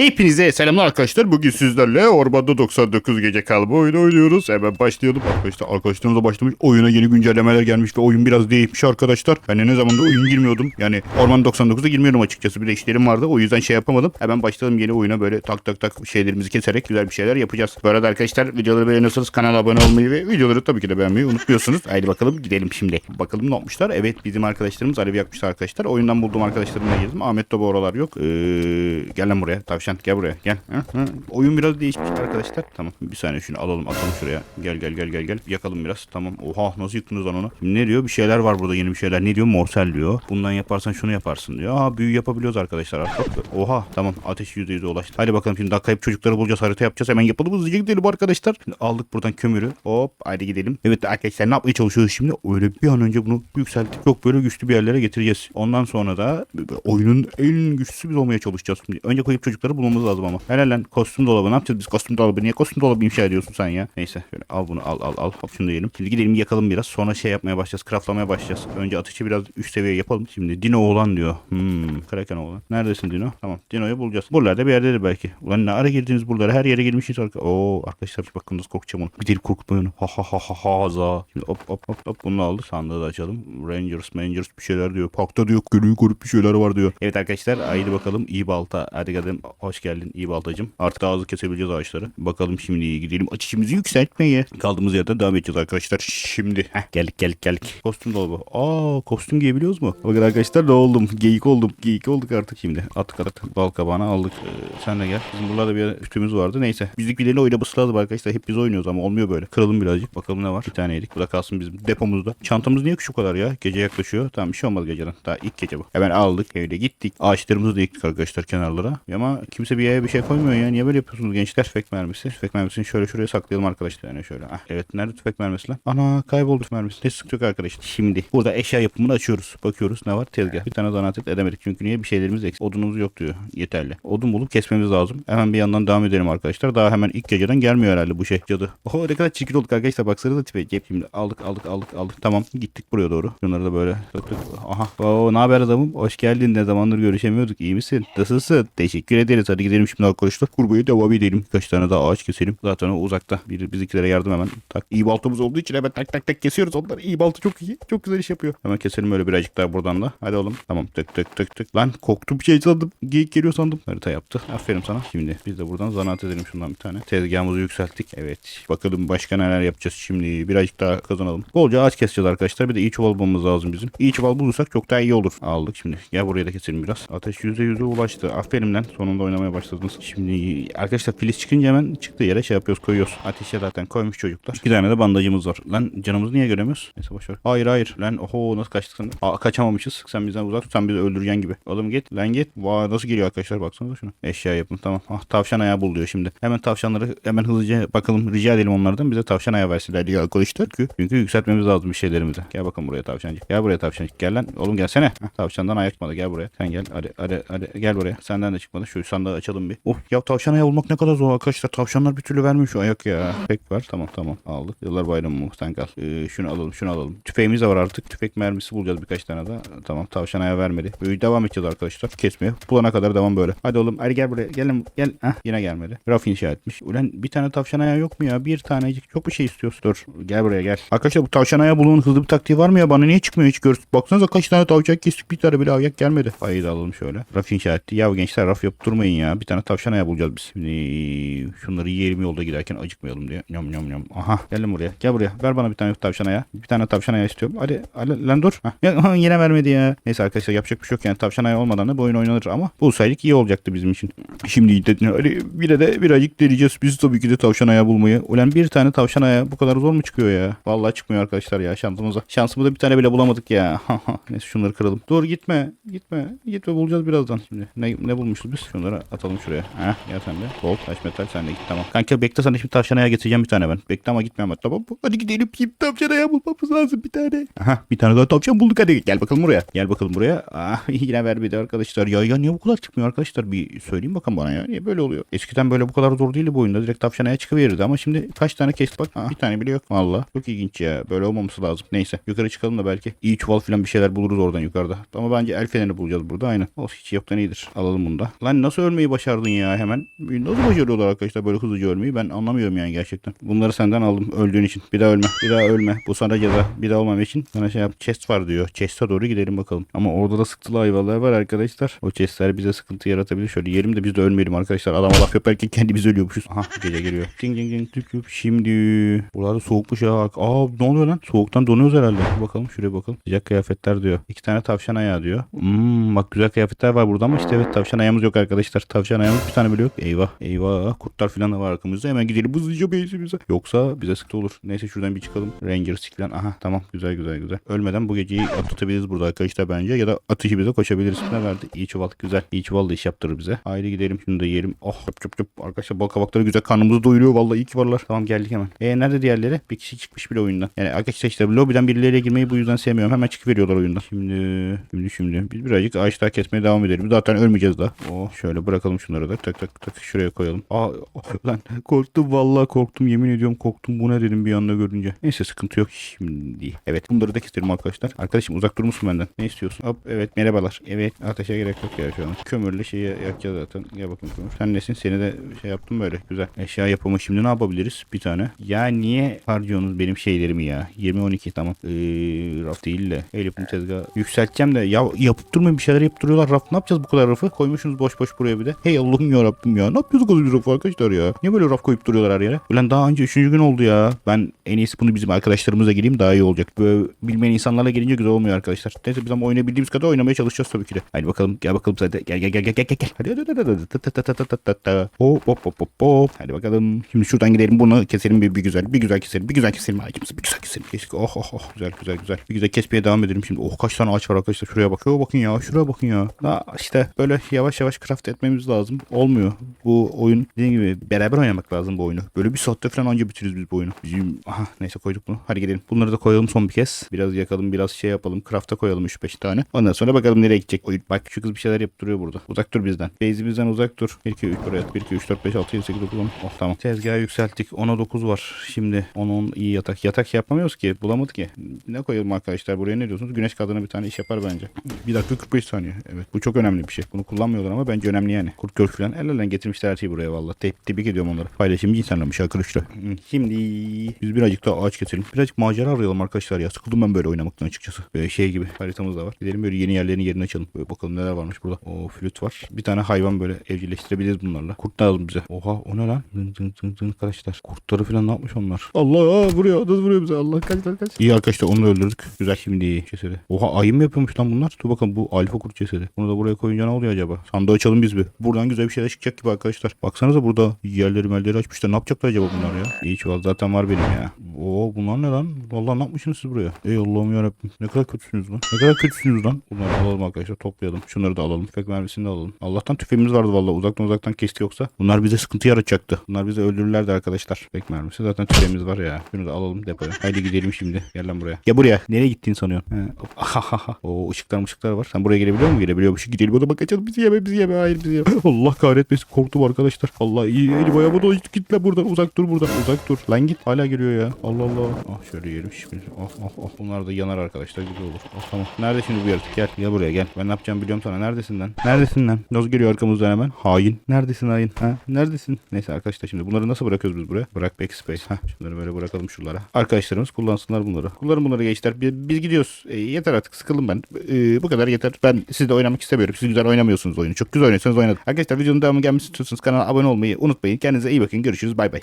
Hepinize selamlar arkadaşlar. Bugün sizlerle Ormanda 99 gece kalma oyunu oynuyoruz. Hemen başlayalım. Arkadaşlar arkadaşlarımıza başlamış. Oyuna yeni güncellemeler gelmiş ve oyun biraz değişmiş arkadaşlar. Ben de ne zamandır oyun girmiyordum. Yani Orman 99'a girmiyordum açıkçası. Bir de işlerim vardı. O yüzden şey yapamadım. Hemen başlayalım yeni oyuna böyle tak tak tak şeylerimizi keserek güzel bir şeyler yapacağız. Bu arada arkadaşlar videoları beğeniyorsanız kanala abone olmayı ve videoları tabii ki de beğenmeyi unutmuyorsunuz. Haydi bakalım gidelim şimdi. Bakalım ne yapmışlar. Evet bizim arkadaşlarımız Alev yakmışlar arkadaşlar. Oyundan bulduğum arkadaşlarımla girdim. Ahmet de bu oralar yok. Ee, gel lan buraya. Tavşan gel buraya. Gel. Hı, hı. Oyun biraz değişmiş arkadaşlar. Tamam bir saniye şunu alalım atalım şuraya. Gel gel gel gel gel. Yakalım biraz. Tamam. Oha nasıl yıktınız lan onu? Ne diyor? Bir şeyler var burada yeni bir şeyler. Ne diyor? Morsel diyor. Bundan yaparsan şunu yaparsın diyor. Aa büyü yapabiliyoruz arkadaşlar artık. Oha tamam ateş %100'e ulaştı. Hadi bakalım şimdi daha kayıp çocukları bulacağız. Harita yapacağız. Hemen yapalım hızlıca gidelim arkadaşlar. Şimdi aldık buradan kömürü. Hop haydi gidelim. Evet arkadaşlar ne yapmaya çalışıyoruz şimdi? Öyle bir an önce bunu yükseltip çok böyle güçlü bir yerlere getireceğiz. Ondan sonra da oyunun en güçlüsü biz olmaya çalışacağız. Şimdi önce koyup çocukları bulmamız lazım ama. Helal kostüm dolabı ne yapacağız biz kostüm dolabı? Niye kostüm dolabı inşa ediyorsun sen ya? Neyse şöyle al bunu al al al. Hop şunu da yiyelim. Şimdi gidelim yakalım biraz. Sonra şey yapmaya başlayacağız. Craftlamaya başlayacağız. Önce ateşi biraz üst seviye yapalım. Şimdi Dino oğlan diyor. Hmm. Kraken oğlan. Neredesin Dino? Tamam. Dino'yu bulacağız. Buralarda bir yerdedir belki. Ulan ne ara girdiniz buralara? Her yere girmişiz. Arka... Oo arkadaşlar bakın nasıl korkacağım onu. Bir deli korkutmayın. Ha ha ha ha ha za. Şimdi hop hop hop hop bunu aldık. Sandığı da açalım. Rangers Rangers bir şeyler diyor. Parkta diyor. Gölü korup bir şeyler var diyor. Evet arkadaşlar haydi bakalım. iyi balta. Hadi gidelim. Hoş geldin iyi baltacım. Artık hızlı kesebileceğiz ağaçları. Bakalım şimdi gidelim. Ateşimizi yükseltmeye. Kaldığımız yerden devam edeceğiz arkadaşlar. Şimdi. Heh, geldik geldik geldik. Kostüm dolabı. Aa kostüm giyebiliyoruz mu? Bakın arkadaşlar ne oldum. Geyik oldum. Geyik olduk artık şimdi. Attık attık. Bal kabağını aldık. Ee, sen de gel. Bizim buralarda bir üstümüz vardı. Neyse. Bizlik birileri oynaması lazım arkadaşlar. Hep biz oynuyoruz ama olmuyor böyle. Kıralım birazcık. Bakalım ne var. Bir tane yedik. Bu da kalsın bizim depomuzda. Çantamız niye o kadar ya? Gece yaklaşıyor. Tamam bir şey olmaz geceden. Daha ilk gece bu. Hemen aldık. Evde gittik. Ağaçlarımızı da ektik arkadaşlar kenarlara. Ama kimse bir yere bir şey koymuyor ya. Niye böyle yapıyorsunuz gençler? Tüfek mermisi. Tüfek mermisini şöyle şuraya saklayalım arkadaşlar. Yani şöyle. Ah, evet nerede tüfek mermisi lan? Ana kayboldu tüfek mermisi. Ne sıkıntı yok arkadaşlar. Şimdi burada eşya yapımını açıyoruz. Bakıyoruz ne var? Tezgah. Bir tane zanaat edemedik. Çünkü niye? Bir şeylerimiz eksik. Odunumuz yok diyor. Yeterli. Odun bulup kesmemiz lazım. Hemen bir yandan devam edelim arkadaşlar. Daha hemen ilk geceden gelmiyor herhalde bu şey cadı. Oho ne kadar çirkin olduk arkadaşlar. Baksanıza tipe. Şimdi aldık aldık aldık aldık. Tamam gittik buraya doğru. Şunları da böyle tık. Aha. Oo ne haber adamım? Hoş geldin. Ne zamandır görüşemiyorduk. İyi misin? Nasılsın? Teşekkür ederiz. Hadi gidelim şimdi arkadaşlar. Kurbayı devam edelim. Birkaç tane daha ağaç keselim. Zaten o uzakta. Bir bizimkilere yardım hemen. Tak. İyi baltamız olduğu için hemen tak tak tak kesiyoruz onları. İyi balta çok iyi. Çok güzel iş yapıyor. Hemen keselim öyle birazcık daha buradan da. Hadi oğlum. Tamam tık tık tık tık. Lan korktum bir şey sandım. Geyik geliyor sandım. Harita yaptı. Aferin sana. Şimdi biz de buradan zanaat edelim şundan bir tane. Tezgahımızı yükselttik. Evet. Bakalım başka neler yapacağız şimdi. Birazcık daha kazanalım. Bolca ağaç keseceğiz arkadaşlar. Bir de iyi çuval bulmamız lazım bizim. İyi çuval bulursak çok daha iyi olur. Aldık şimdi. Gel buraya da keselim biraz. Ateş %100'e ulaştı. Aferin lan. Sonunda oynamaya başladınız. Şimdi arkadaşlar filiz çıkınca hemen çıktığı yere şey yapıyoruz koyuyoruz. Ateşe zaten koymuş çocuklar. İki tane de bandajımız var. Lan canımızı niye göremiyoruz? Neyse boşver. Hayır hayır. Lan oho nasıl kaçtık sen? Aa, kaçamamışız. Sen bizden uzak tut. Sen bizi öldüreceksin gibi. Oğlum git. Lan git. Vay nasıl geliyor arkadaşlar baksanıza şuna. Eşya yapın tamam. Ah tavşan ayağı bul diyor şimdi. Hemen tavşanları hemen hızlıca bakalım rica edelim onlardan bize tavşan ayağı versinler diye arkadaşlar ki. Çünkü yükseltmemiz lazım bir şeylerimizi. Gel bakalım buraya tavşancık. Gel buraya tavşancık. Gel lan. Oğlum gelsene. Heh, tavşandan ayak çıkmadı. Gel buraya. Sen gel. Hadi hadi hadi gel buraya. Senden de çıkmadı. Şu sandığı açalım bir. Of ya tavşan ayağı bulmak ne kadar zor arkadaşlar. Tavşanlar bir türlü vermiyor şu ayak ya. Tüfek var. Tamam tamam aldık. Yıllar bayramı mı? Sen kal. Ee, şunu alalım şunu alalım. Tüfeğimiz de var artık. Tüfek mermisi bulacağız birkaç tane daha. Tamam tavşan ayağı vermedi. Böyle devam edeceğiz arkadaşlar. Kesmeye. Bulana kadar devam böyle. Hadi oğlum hadi gel buraya. Gelin gel. Heh, yine gelmedi. Raf inşa etmiş. Ulan bir tane tavşan ayağı yok mu ya? Bir tanecik. Çok bir şey istiyoruz. Dur. Gel buraya gel. Arkadaşlar bu tavşan ayağı bulunun hızlı bir taktiği var mı ya? Bana niye çıkmıyor hiç görsün. Baksanıza kaç tane tavşan kestik. Bir tane bile ayak gelmedi. Ayı da alalım şöyle. Raf inşa etti. Ya gençler raf yapıp durmayın ya. Bir tane tavşan ayağı bulacağız biz. Şimdi şunları yiyelim yolda giderken acıkmayalım diye. Nyam nyam nyam. Aha gelin buraya. Gel buraya. Ver bana bir tane tavşan ayağı. Bir tane tavşan ayağı istiyorum. Hadi, hadi lan dur. Yine vermedi ya. Neyse arkadaşlar yapacak bir şey yok yani. Tavşan ayağı olmadan da bu oyun oynanır ama bulsaydık iyi olacaktı bizim için. Şimdi de, hadi bir de birazcık deneyeceğiz. Biz tabii ki de tavşan ayağı bulmayı. Ulan bir tane tavşan ayağı bu kadar zor mu çıkıyor ya? Vallahi çıkmıyor arkadaşlar ya şansımıza. Şansımızda bir tane bile bulamadık ya. Neyse şunları kıralım. Dur gitme. Gitme. Gitme bulacağız birazdan. Şimdi ne, ne bulmuşuz biz? Şunları atalım şuraya. Heh gel sen de. Gold, taş metal sen de git tamam. Kanka bekle sana şimdi tavşan ayağı getireceğim bir tane ben. Bekle ama gitme ama tamam mı? Hadi gidelim. Şimdi tavşan ayağı bulmamız lazım bir tane. Aha bir tane daha tavşan bulduk hadi. Gel bakalım buraya. Gel bakalım buraya. Ah yine vermedi arkadaşlar. Ya ya niye bu kadar çıkmıyor arkadaşlar? Bir söyleyeyim bakalım bana ya. Niye böyle oluyor? Eskiden böyle bu kadar zor değildi bu oyunda. Direkt tavşan ayağı çıkıverirdi ama şimdi kaç tane kestik bak. Ah, bir tane bile yok. Valla. Çok ilginç ya. Böyle olmaması lazım. Neyse. Yukarı çıkalım da belki iyi çuval falan bir şeyler buluruz oradan yukarıda. Ama bence el fenerini bulacağız burada. Aynen. Olsun hiç yoktan iyidir. Alalım bunu da. Lan nasıl ölmeyi başardın ya hemen? Nasıl başarıyorlar arkadaşlar böyle hızlıca ölmeyi? Ben anlamıyorum yani gerçekten. Bunları senden aldım öldüğün için. Bir daha ölme. Bir daha ölme. Bu sana ceza. Bir daha olmam için sana şey yap. Chest var diyor. Chest'e doğru gidelim bakalım. Ama orada da sıkıntılı hayvanlar var arkadaşlar. O chest'ler bize sıkıntı yaratabilir. Şöyle yerim de biz de ölmeyelim arkadaşlar. Adama laf yaparken kendimiz ölüyormuşuz. Aha gece geliyor. Ding ding ding. Tük tük. Şimdi. Buralarda soğukmuş ya. Aa ne oluyor lan? Soğuktan donuyoruz herhalde. Bakalım şuraya bakalım. Sıcak kıyafetler diyor. İki tane tavşan ayağı diyor. Hmm, bak güzel kıyafetler var burada ama işte evet tavşan ayağımız yok arkadaşlar. Tavşan ayağımız bir tane bile yok. Eyvah. Eyvah. Kurtlar falan da var arkamızda. Hemen gidelim hızlıca base'imize. Yoksa bize sıkıntı olur. Neyse şuradan bir çıkalım. Ranger siklen. Aha tamam. Güzel güzel güzel. Ölmeden bu geceyi atlatabiliriz burada arkadaşlar bence. Ya da atışı bize koşabiliriz. Ne verdi? İyi çuval. Güzel. İyi çuval da iş yaptırır bize. Haydi gidelim. Şunu da yiyelim. Oh çöp çöp çöp. Arkadaşlar bal kabakları güzel. Karnımızı doyuruyor. Vallahi iyi ki varlar. Tamam geldik hemen. E nerede diğerleri? Bir kişi çıkmış bile oyundan. Yani arkadaşlar işte lobiden birileriyle girmeyi bu yüzden sevmiyorum. Hemen çıkıveriyorlar oyundan. Şimdi şimdi şimdi. Biz birazcık ağaç kesmeye devam edelim. Zaten ölmeyeceğiz daha. Oh şöyle bırakalım şunları da. Tak tak tak şuraya koyalım. Aa lan korktum vallahi korktum. Yemin ediyorum korktum. Bu ne dedim bir anda görünce. Neyse sıkıntı yok şimdi. Evet bunları da keselim arkadaşlar. Arkadaşım uzak durur musun benden? Ne istiyorsun? Hop evet merhabalar. Evet ateşe gerek yok ya şu an. Kömürle şeyi yakacağız zaten. Gel bakayım kömür. Sen nesin? Seni de şey yaptım böyle. Güzel. Eşya yapımı şimdi ne yapabiliriz? Bir tane. Ya niye harcıyorsunuz benim şeylerimi ya? 20-12 tamam. Ee, raf değil de. El yapım tezgahı. Yükselteceğim de. Ya yapıp durmayın bir şeyler yapıp duruyorlar. Raf ne yapacağız bu kadar rafı? Koymuşsunuz boş boş buraya bir de. Hey Allah'ım ya Rabbim ya. Ne yapıyoruz o kadar raf arkadaşlar ya? Niye böyle raf koyup duruyorlar her yere? Ulan daha önce 3. gün oldu ya. Ben en iyisi bunu bizim arkadaşlarımıza gireyim daha iyi olacak. Böyle bilmeyen insanlarla gelince güzel olmuyor arkadaşlar. Neyse biz ama oynayabildiğimiz kadar oynamaya çalışacağız tabii ki de. Hadi bakalım gel bakalım sen de. Gel gel gel gel gel gel. Hadi hadi hadi hadi. Tı tı tı tı tı tı. Hop hop hop hop hop. Hadi bakalım. Şimdi şuradan gidelim bunu keselim bir, bir güzel. Bir güzel keselim. Bir güzel keselim ağacımızı. Bir güzel keselim. Kesik. Oh oh oh. Güzel güzel güzel. Bir güzel kesmeye devam edelim şimdi. Oh kaç tane ağaç var arkadaşlar. Şuraya bakın. Oh, bakın ya. Şuraya bakın ya. Daha işte böyle yavaş yavaş craft etmemiz lazım. Olmuyor. Bu oyun dediğim gibi beraber oynamak lazım bu oyunu. Böyle bir saatte falan anca bitiririz biz bu oyunu. Bizim aha neyse koyduk bunu. Hadi gidelim. Bunları da koyalım son bir kez. Biraz yakalım biraz şey yapalım. Craft'a koyalım 3-5 tane. Ondan sonra bakalım nereye gidecek oyun. Bak şu kız bir şeyler yapıp duruyor burada. Uzak dur bizden. Base'imizden uzak dur. 1 2 3 buraya. 1 2 3 4 5 6 7 8 9 10. Oh tamam. Tezgahı yükselttik. 10'a 9 var. Şimdi 10 10 iyi yatak. Yatak yapamıyoruz ki. Bulamadık ki. Ne koyalım arkadaşlar? Buraya ne diyorsunuz? Güneş kadına bir tane iş yapar bence. 1 dakika 45 saniye. Evet. Bu çok önemli bir şey. Bunu kullanmıyorlar ama bence önemli yani. Kurt gök falan. Ellerden getirmişler her şeyi buraya valla. Te tebrik ediyorum onları. Paylaşımcı insanlarmış arkadaşlar. Hı, Şimdi biz birazcık daha ağaç keselim. Birazcık macera arayalım arkadaşlar ya. Sıkıldım ben böyle oynamaktan açıkçası. Böyle şey gibi haritamız da var. Gidelim böyle yeni yerlerin yerini açalım. Böyle bakalım neler varmış burada. O flüt var. Bir tane hayvan böyle evcilleştirebiliriz bunlarla. Kurt lazım bize. Oha o ne lan? Zın zın zın zın arkadaşlar. Kurtları falan ne yapmış onlar? Allah vuruyor. Nasıl vuruyor bize? Allah kaç kaç kaç. İyi arkadaşlar onu da öldürdük. Güzel şimdi cesedi. Oha ayı mı yapıyormuş lan bunlar? Dur bakalım bu alfa kurt cesedi. Bunu da buraya koyunca ne oluyor acaba? Sandığı açalım biz bir. Buradan güzel bir şeyler çıkacak gibi arkadaşlar. Baksanıza burada yerleri melleri açmışlar. Ne yapacaklar acaba bunlar ya? İyi çuval zaten var benim ya. Oo bunlar ne lan? Vallahi ne yapmışsınız siz buraya? Ey Allah'ım yarabbim. Ne kadar kötüsünüz lan. Ne kadar kötüsünüz lan. Bunları alalım arkadaşlar toplayalım. Şunları da alalım. Tüfek mermisini de alalım. Allah'tan tüfeğimiz vardı vallahi. Uzaktan uzaktan kesti yoksa. Bunlar bize sıkıntı yaratacaktı. Bunlar bizi öldürürlerdi arkadaşlar. Tüfek mermisi zaten tüfeğimiz var ya. Şunu da alalım depoya. Haydi gidelim şimdi. Gel lan buraya. Ya buraya. Nereye gittiğini sanıyorsun? He. Oo ışıklar ışıklar var. Sen buraya gelebiliyor musun? Gelebiliyormuş. Gidelim o da bakacağız. Bizi yeme bizi yeme. Hayır bizi yeme. Allah kahretmesin. Korktum arkadaşlar. Allah iyi. Eli bayağı da git lan buradan. Uzak dur buradan. Uzak dur. Lan git. Hala geliyor ya. Allah Allah. Ah şöyle yiyelim şimdi. Ah ah ah. Bunlar da yanar arkadaşlar. Güzel olur. Ah tamam. Nerede şimdi bu yaratık? Gel. Gel buraya gel. Ben ne yapacağımı biliyorum sana. Neredesin lan? Neredesin lan? Nasıl geliyor arkamızdan hemen? Hain. Neredesin hain? Ha? Neredesin? Neyse arkadaşlar şimdi bunları nasıl bırakıyoruz biz buraya? Bırak backspace. Ha. Şunları böyle bırakalım şuralara. Arkadaşlarımız kullansınlar bunları. Kullanın bunları gençler. Biz, biz gidiyoruz. E, yeter artık. Sıkıldım ben. E, bu kadar yeter. Ben sizle oynamak istemiyorum. Siz güzel oynamıyorsunuz oyunu. Çok güzel oynuyorsanız Arkadaşlar videonun devamı gelmesi istiyorsanız kanala abone olmayı unutmayın. Kendinize iyi bakın. Görüşürüz. Bay bay.